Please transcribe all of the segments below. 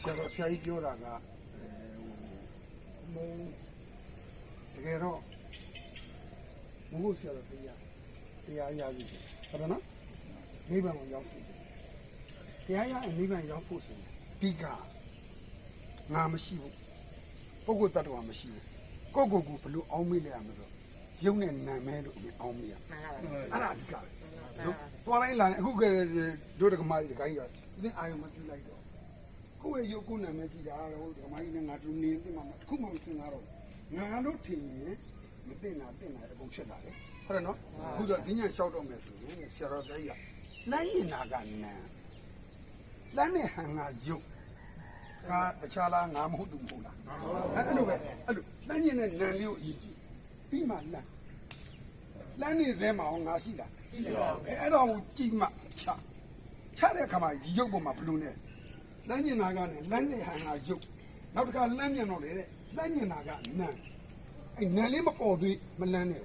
ဆရာတော်ဖျားကြီးပြောတာကအဲဟိုမုံတကယ်တော့ဘုရားဆရာတော်တရားတရားရပြီဟုတ်တယ်နော်နိဗ္ဗာန်ကိုရောက်စီတယ်တရားရရင်နိဗ္ဗာန်ရောက်ဖို့ဆိုရင်အဓိကငါမရှိဘူးပုဂ္ဂိုလ်တ attva မရှိဘူးကိုယ့်ကိုယ်ကိုဘယ်လိုအောင်းမေးလဲရမလို့ရုပ်နဲ့နာမဲလို့အရင်အောင်းမေးရမှန်ပါပါအဲ့ဒါအဓိကပဲနော်သွားတိုင်းလာရင်အခုကတို့တက္ကမကြီးတခိုင်းရဒီအာယုံမပြလိုက်တော့ ကိုယ့်ရဲ့ရုပ်ကိုယ်နာမဲကြည့်တာတော့တက္ကမကြီးနဲ့ငါတို့နေသိမှာတစ်ခုမှမစင်တာတော့ငါတို့ထင်ရင်မသိနာသိနာအကုန်ဖြစ်လာတယ်ဟုတ်တယ်နော်အခုတော့ဈဉ္ညာလျှောက်တော့မယ်ဆိုရင်ဆရာတော်ကြီးကလမ်းရင်နာကနန်းလမ်းနဲ့ဟန်ကရုပ်ကတခြားလားငါမဟုတ်သူမဟုတ်လားအဲ့လိုပဲအဲ့လိုလမ်းရင်နဲ့နန်းလေးကိုအရင်ကြည့်ပြီးမှလမ်းလမ်းနေစဲမှာအောင်ငါရှိတာရှိပါဘူးအဲ့တော့ကြည့်မှချချတဲ့ခါမှာဒီရုပ်ပေါ်မှာဘလူးနဲ့ လမ်းညင်နာကနဲ့လမ်းနေဟန်ကရုပ်နောက်တစ်ခါလမ်းညင်တော့လေတဲ့လမ်းညင်နာကနန်းအဲ့နန်းလေးမပေါ်သေးမလန်းနဲ့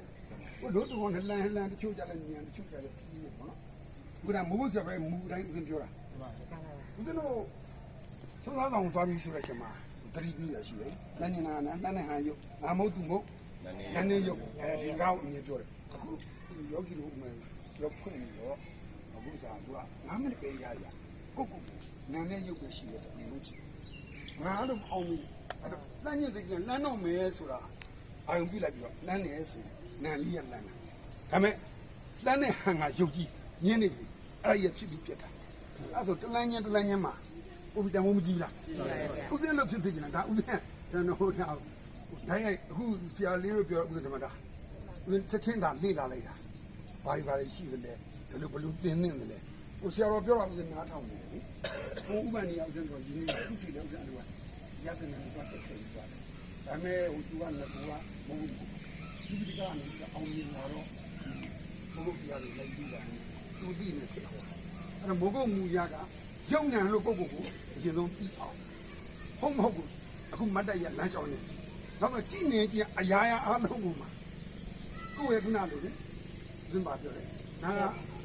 ဟိုတို့တော့လမ်းလမ်းတချို့ကြလဲညံတချို့ကြလဲပြီးနေပေါ့နော်ဘုရားမိုးစပဲမူတိုင်းဦးပြောတာဦးဇင်းတို့သုံးသားဆောင်သွားပြီးဆိုတဲ့ချိန်မှာတတိပြီးရရှိတယ်လမ်းညင်နာကလမ်းနေဟန်ရုပ်ငါမဟုတ်သူမဟုတ်နည်းနည်းရုပ်အဲဒီကောက်အမြင်ပြောတယ်အခုဒီယောဂီတို့မှရောက်ဖွင့်နေတော့အခုစားသူက9မိနစ်ပဲရရ ကိုကိုနည်းနည်းရုပ်ပဲရှိတယ်ဒီလိုချင်ငါတော့မအောင်ဘူးအဲ့တော့လမ်းညစ်စိတ်ကလမ်းတော့မယ်ဆိုတာအာယုံပြလိုက်ပြီးတော့လမ်းနေဆိုရင်နန်းလေးရလမ်းတာဒါပေမဲ့လမ်းနဲ့ဟန်ကရုပ်ကြီးညင်းနေပြီအဲ့ဒါရဖြစ်ပြီးပြတ်တာအဲ့ဆိုတလန်းချင်းတလန်းချင်းမှာဥပ္ပတံမမကြီးလားဥစဉ်လို့ဖြစ်စေချင်တာဒါဥစဉ်ကျွန်တော်ဟိုထားတိုင်းရိုက်အခုဆရာလေးတို့ပြောဥစဉ်ဓမ္မတာဥစဉ်ချက်ချင်းသာလေ့လာလိုက်တာဘာတွေဘာတွေရှိသလဲဘယ်လိုဘယ်လိုသင်နေသလဲ ဟိုဆရာတော်ပြောတာဥစဉ်နားထောင်နေတယ်ဟိုဥပ္ပန်ကြီးဥစဉ်တော့ဒီနေ့သူစီလည်းဥစဉ်တော့ရတဲ့နေတော့တက်ခဲ့သွားတယ်ဒါပေမဲ့ဟိုသူကလည်းကူကမဟုတ်ဘူးဒီဒီကနေအောင်မြင်လာတော့ဘုရားတရားတွေလိုက်ပြီးတာသူသိနေဖြစ်တော့အဲ့တော့မိုးကုတ်မူရကရုံညာလို့ပုဂ္ဂိုလ်ကိုအရင်ဆုံးပြီးအောင်ဟုတ်မဟုတ်ဘူးအခုမတ်တက်ရလမ်းလျှောက်နေတော့မှကြည်နေကြအရာရာအားလုံးကိုမှာကိုယ့်ရဲ့ခုနလိုလေဇင်ပါပြောတယ်နာက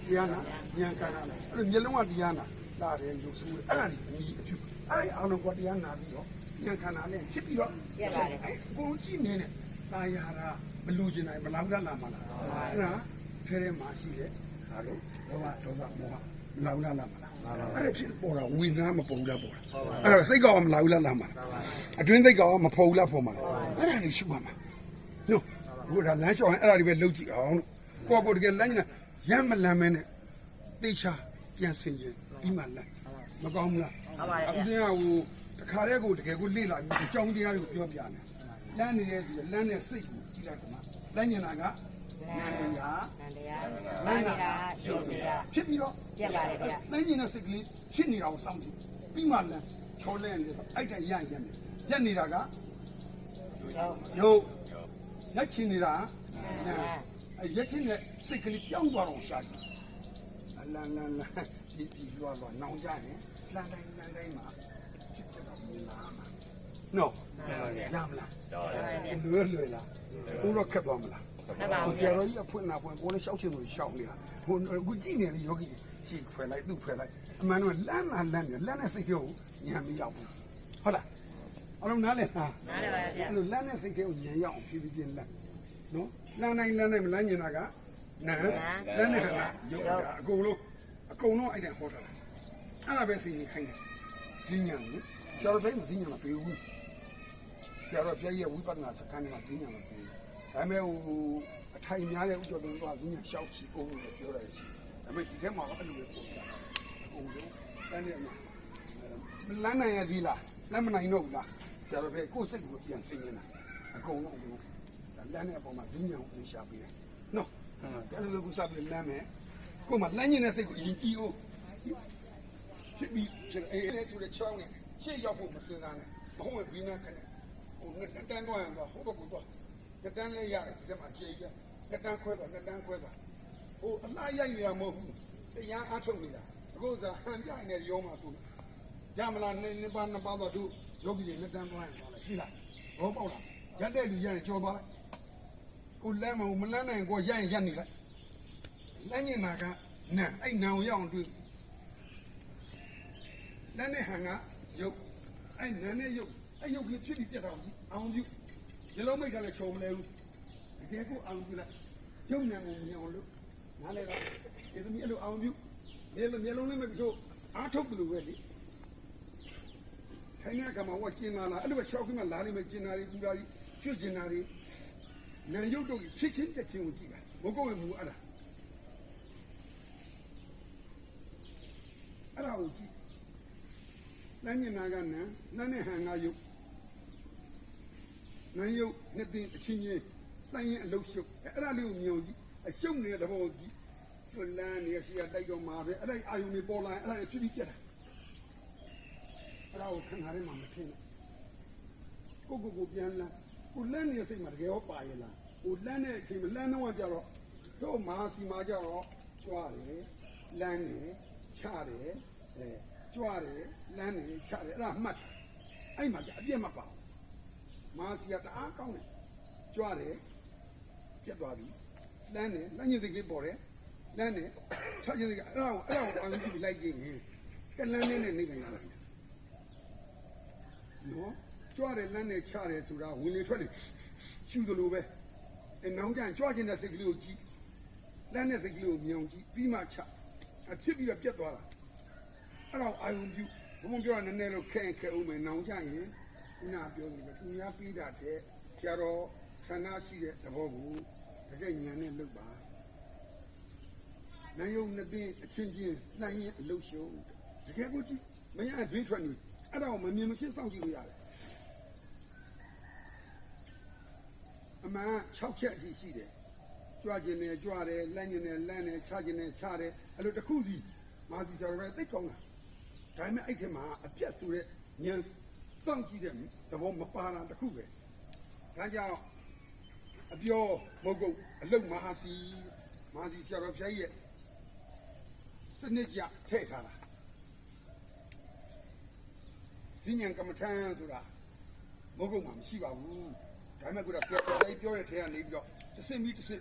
တရားနာဉာဏ်ကံနာအဲ့လိုမျိုးလုံးကတရားနာလာတယ်လူစုအဲ့ဒါကြီးအမြည်အဖြစ်အဲ့ဒီအားလုံးကတရားနာပြီးတော့ဉာဏ်ကံနာနဲ့ဖြစ်ပြီးတော့အဲ့ကိုကြည်နေတဲ့ตายာရာမလူကျင်နိုင်မလောက်ရလာမလားအဲ့ဒါထဲထဲမှာရှိတဲ့ဒါတို့ဘောဝဒေါသမောဟမလောက်ရလာမလားအဲ့ဒါဖြစ်ပေါ်တာဝိညာဉ်မပေါ်ဘူးလားပေါ်တာအဲ့ဒါစိတ်ကောမလောက်ရလာမလားအတွင်းစိတ်ကောမဖော်ဘူးလားဖော်မလားအဲ့ဒါတွေရှုပါမှာနော်ဘုရားလမ်းလျှောက်ရင်အဲ့ဒါတွေပဲလုပ်ကြည့်အောင်လို့ကိုယ့်ကိုယ်တကယ်လမ်းည ရမ်းမလမ်းမဲနဲ့သိချာပြန်ဆင်ခြင်ပြီးမှလမ်းမကောင်းဘူးလားဟုတ်ပါရဲ့အခုကျဟိုတခါတည်းကိုတကယ်ကိုလေ့လာပြီးအကြောင်းတရားတွေကိုပြောပြတယ်လမ်းနေတဲ့ဒီလမ်းနဲ့စိတ်ကိုကြည့်လိုက်တော့မှလမ်းညင်တာကနန္တရားနန္တရားနန္တရားရုပ်တရားဖြစ်ပြီးတော့ပြက်ပါတယ်ဗျာလမ်းညင်တဲ့စိတ်ကလေးဖြစ်နေတာကိုစောင့်ကြည့်ပြီးမှလမ်းချောလဲနေတော့အဲ့ဒါရရနေရက်နေတာကရုပ်ယုတ်ရက်ချင်နေတာနာ အဲ့ရက်ချင်တဲ့စိတ်ကလေးပြောင်းသွားတော့ရှာကြည့်အလန်လန်လန်ဒီဒီလွားလွားနောင်ကြရင်လန်တိုင်းလန်တိုင်းမှာဖြစ်တဲ့တော့မြင်လာမှာနော်ရမလားလွယ်လွယ်လားဦးတော့ခက်သွားမလားဆက်ပါဟိုဦးဆရာတော်ကြီးအဖွင့်လာဖွင့်ကိုလည်းရှောက်ချင်လို့ရှောက်နေတာဟိုအခုကြည့်နေလေယောဂီရှိဖွယ်လိုက်သူ့ဖွယ်လိုက်အမှန်တော့လမ်းလာလမ်းနေလမ်းနဲ့စိတ်ကိုညံမရောက်ဘူးဟုတ်လားအလုံးနားလဲဟာနားလည်းပါဗျာအဲ့လိုလမ်းနဲ့စိတ်ကိုညံရောက်အောင်ဖြည်းဖြည်းချင်းလမ်းနော် လမ်းတိုင်းလမ်းတိုင်းမလမ်းညင်တာကနာလမ်းနဲ့ဟာရုပ်တာအကုန်လုံးအကုန်လုံးအဲ့ဒါဟောတာအဲ့ဒါပဲစိတ်ကြီးခိုင်းတယ်ဈဉ္ညာလေဆရာတော်ဘယ်မှာဈဉ္ညာမပေးဘူးဆရာတော်ပြည့်ရဲ့ဝိပဿနာစခန်းမှာဈဉ္ညာမပေးဘူးဒါပေမဲ့ဟိုအထိုင်များတဲ့ဥစ္စာတွေတော့ဈဉ္ညာရှောက်ချီအောင်လို့ပြောရတယ်ရှိဒါပေမဲ့ဒီထဲမှာတော့အဲ့လိုပဲပြောတာအကုန်လုံးတန်းနေမှာလမ်းနိုင်ရသေးလားလမ်းမနိုင်တော့ဘူးလားဆရာတော်ဘယ်ကိုယ်စိတ်ကိုပြန်ဆင်းနေတာအကုန်လုံးအကုန် လုံးလမ်းနဲ့အပေါ်မှာဈဉ္ညာကိုရှာပေးတယ်နော်အဲ့လိုလိုကစားပြီးလမ်းမယ်ကိုယ်မှာလမ်းညင်တဲ့စိတ်ကိုအရင်ကြည့်အောင်ဖြစ်ပြီးဖြစ်အေးအဲ့ဆိုတဲ့ချောင်းနဲ့ရှေ့ရောက်ဖို့မစင်စားနဲ့မဟုတ်ရင်ဘီနာခနဲ့ဟိုနှစ်တန်းတော့ရင်တော့ဟိုဘက်ကတော့နှစ်တန်းလေးရတယ်ဒီမှာခြေရနှစ်တန်းခွဲတော့နှစ်တန်းခွဲတော့ဟိုအလားရိုက်ရမဟုတ်ဘူးတရားအားထုတ်နေတာအခုကဟန်ပြိုင်နေရောမှာဆိုရမလားနေနေပါနှစ်ပါတော့သူယောဂီတွေနှစ်တန်းတော့ရင်တော့လေဒီလားဘောပေါက်လားရက်တဲ့လူရရင်ကြော်သွားလိုက် ကိုလမ်းမမလန်းနိုင်ကိုရရင်ရက်နေလိုက်လမ်းညင်နာကနန်းအဲ့နန်းကိုရအောင်တွေ့လက်နဲ့ဟန်ကရုပ်အဲ့နန်းနဲ့ရုပ်အဲ့ရုပ်ကြီးဖြစ်ပြီးပြတ်တော့ကြည့်အောင်ပြုဒီလုံးမိတ်ကလည်းချုံမလဲဘူးတကယ်ကိုအောင်ပြုလိုက်ရုပ်နာမှုမြင်အောင်လို့နားလဲတော့ဒီသမီးအဲ့လိုအောင်ပြုမျက်လုံးမျက်လုံးလေးမပြီးတော့အားထုတ်လို့ပဲလေခိုင်းတဲ့အခါမှာဟောကျင်လာလားအဲ့လိုပဲချောက်ကမှလာလိမ့်မယ်ကျင်နာတွေပူတာတွေချွတ်ကျင်နာတွေ နာရုပ်တို့ဖြစ်ချင်းတက်ချင်းကိုကြည့်လိုက်ဘုကောဝင်မူအဲ့ဒါအဲ့ဒါကိုကြည့်လမ်းညင်နာကနံနန်းနဲ့ဟန်ကယုတ်နန်းယုတ်နှစ်သိန်းအချင်းချင်းတိုင်းရင်အလုတ်ရှုပ်အဲ့ဒါလေးကိုမြင်အောင်ကြည့်အရှုပ်နေတဲ့သဘောကိုကြည့်ဖလန်နေရှိရတိုက်တော့မှာပဲအဲ့ဒါအာယုန်တွေပေါ်လာရင်အဲ့ဒါတွေဖြစ်ပြီးပြတ်တာအဲ့ဒါကိုခဏလေးမှမထင်ဘူးကိုကိုကိုပြန်လာ ကိုလန်းနေတဲ့စိတ်မှာတကယ်ရောပါရလားကိုလန်းတဲ့အချိန်မှာလန်းတော့ကြတော့တော့မဟာစီမာကြတော့ကြွားတယ်လန်းတယ်ချတယ်အဲကြွားတယ်လန်းတယ်ချတယ်အဲ့ဒါမှတ်တယ်အဲ့မှာကြအပြည့်မပါဘူးမဟာစီကတအားကောင်းတယ်ကြွားတယ်ပြတ်သွားပြီလန်းတယ်လမ်းညစ်စိတ်ကလေးပေါ်တယ်လန်းတယ်ချခြင်းစိတ်ကအဲ့ဒါကိုအဲ့ဒါကိုအာရုံကြည့်ပြီးလိုက်ကြည့်ရင်ကလန်းနေနဲ့နေနိုင်ရတယ်နော် ကြွားတယ်လန်းတယ်ချတယ်ဆိုတာဝင်လေထွက်လေရှူသလိုပဲအဲနောင်ကြကြွားခြင်းတဲ့စိတ်ကလေးကိုကြည့်လမ်းတဲ့စိတ်ကလေးကိုမြင်အောင်ကြည့်ပြီးမှချအဖြစ်ပြီးတော့ပြတ်သွားတာအဲ့တော့အာယုံပြုဘုံဘုံပြောရနည်းနည်းလို့ခဲခဲဦးမယ်နောင်ကြရင်ခုနပြောနေတယ်သူများပြီးတာတဲ့ဆရာတော်ဆန္ဒရှိတဲ့သဘောကိုတကယ်ဉာဏ်နဲ့လုပ်ပါနိုင်ယုံနှစ်ပင်အချင်းချင်းနှိုင်းရင်အလုရှုံးတကယ်ကိုကြည့်မရအတွေးထွက်နေအဲ့ဒါကိုမမြင်မချင်းစောင့်ကြည့်လို့ရတယ် မှန်6ချက်အထိရှိတယ်ကြွခြင်းနဲ့ကြွတယ်လမ်းခြင်းနဲ့လမ်းတယ်ချခြင်းနဲ့ချတယ်အဲ့လိုတစ်ခုစီမာစီဆရာတော်ပဲသိကောင်းတာဒါပေမဲ့အဲ့ထက်မှာအပြတ်ဆိုတဲ့ဉာဏ်စောင့်ကြည့်တဲ့သဘောမပါတာတခုပဲဒါကြောင့်အပြောမဟုတ်ဘူးအလုတ်မဟာစီမဟာစီဆရာတော်ဖျားကြီးရဲ့စနစ်ကြထည့်ထားတာဇင်းဉဏ်ကမ္မထန်ဆိုတာမဟုတ်ဘူးမှမရှိပါဘူး ဒါပေမဲ့ကိုယ်ကဆရာတော်ကြီးပြောတဲ့ထဲကနေပြီးတော့တစ်စင်ပြီးတစ်စင်